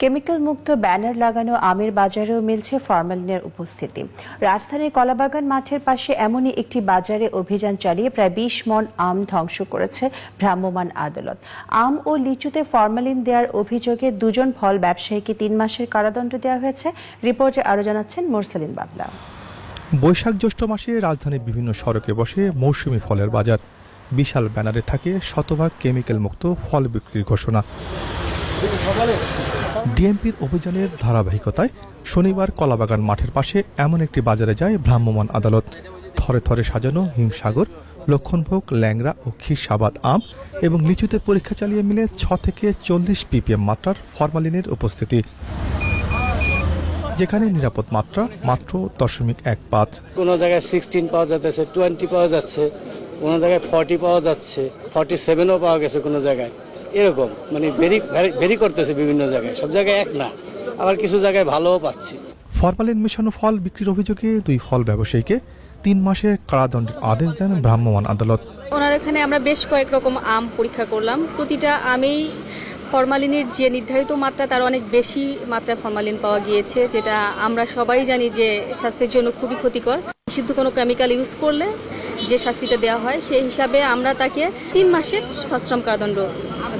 Chemical মুক্ত banner লাগানো আমের বাজারেও মিলছে ফরমালিনের উপস্থিতি। রাজধানীর কলাবাগান মাঠের পাশে এমনই একটি বাজারে অভিযান চালিয়ে প্রায় বিশ মন আম ধ্বংস করেছে ভ্রাম্যমাণ আদালত। আম ও লিচুতে ফরমালিন দেওয়ার অভিযোগে দুজন ফল ব্যবসায়ীকে তিন মাসের কারাদণ্ড দেওয়া হয়েছে। রিপোর্টে আরও জানাচ্ছেন মোরসালিন বাবলা। বৈশাখ জ্যৈষ্ঠ মাসে রাজধানীর বিভিন্ন সড়কে বসে মৌসুমি ফলের বাজার। বিশাল ব্যানারে থাকে শতভাগ কেমিক্যাল মুক্ত ফল বিক্রির ঘোষণা। ডিএমপির অভিযানের ধারাবাহিকতায় শনিবার কলাবাগান মাঠের পাশে এমন একটি বাজারে যায় ভ্রাম্যমাণ আদালত। থরে থরে সাজানো হিমসাগর, লক্ষণভোগ, ল্যাংড়া ও ক্ষীরসাবাদ আম এবং লিচুতে পরীক্ষা চালিয়ে মিলে ছ থেকে চল্লিশ পিপিএম মাত্রার ফরমালিনের উপস্থিতি। যেখানে নিরাপদ মাত্রা মাত্র দশমিক এক পাঁচ। কোনো জায়গায় সিক্সটিন পাওয়া যাচ্ছে টোয়েন্টি পাওয়া যাচ্ছে, কোনো জায়গায় ফর্টি পাওয়া যাচ্ছে ফর্টি সেভেনও পাওয়া গেছে কোনো জায়গায়। এরকম মানে ভেরি ভেরি করতেছে বিভিন্ন জায়গায় সব জায়গায় এক না আবার কিছু জায়গায় ভালোও পাচ্ছি। ফরমালিন মেশানো ফল বিক্রির অভিযোগে দুই ফল ব্যবসায়ীকে তিন মাসের কারাদণ্ডের আদেশ দেন ভ্রাম্যমাণ আদালত। ওনার এখানে আমরা বেশ কয়েক রকম আম পরীক্ষা করলাম। প্রতিটা আমেই ফরমালিনের যে নির্ধারিত মাত্রা তার অনেক বেশি মাত্রায় ফরমালিন পাওয়া গিয়েছে যেটা আমরা সবাই জানি যে স্বাস্থ্যের জন্য খুবই ক্ষতিকর। নিষিদ্ধ কোনো কেমিক্যাল ইউজ করলে যে শাস্তিটা দেওয়া হয় সেই হিসাবে আমরা তাকে তিন মাসের সশ্রম কারাদণ্ড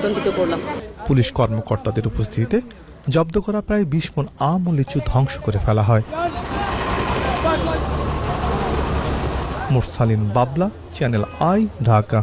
দণ্ডিত করলাম। পুলিশ কর্মকর্তাদের উপস্থিতিতে জব্দ করা প্রায় বিশ মন আম ও লিচু ধ্বংস করে ফেলা হয়। মুরসালিন বাবলা, চ্যানেল আই, ঢাকা।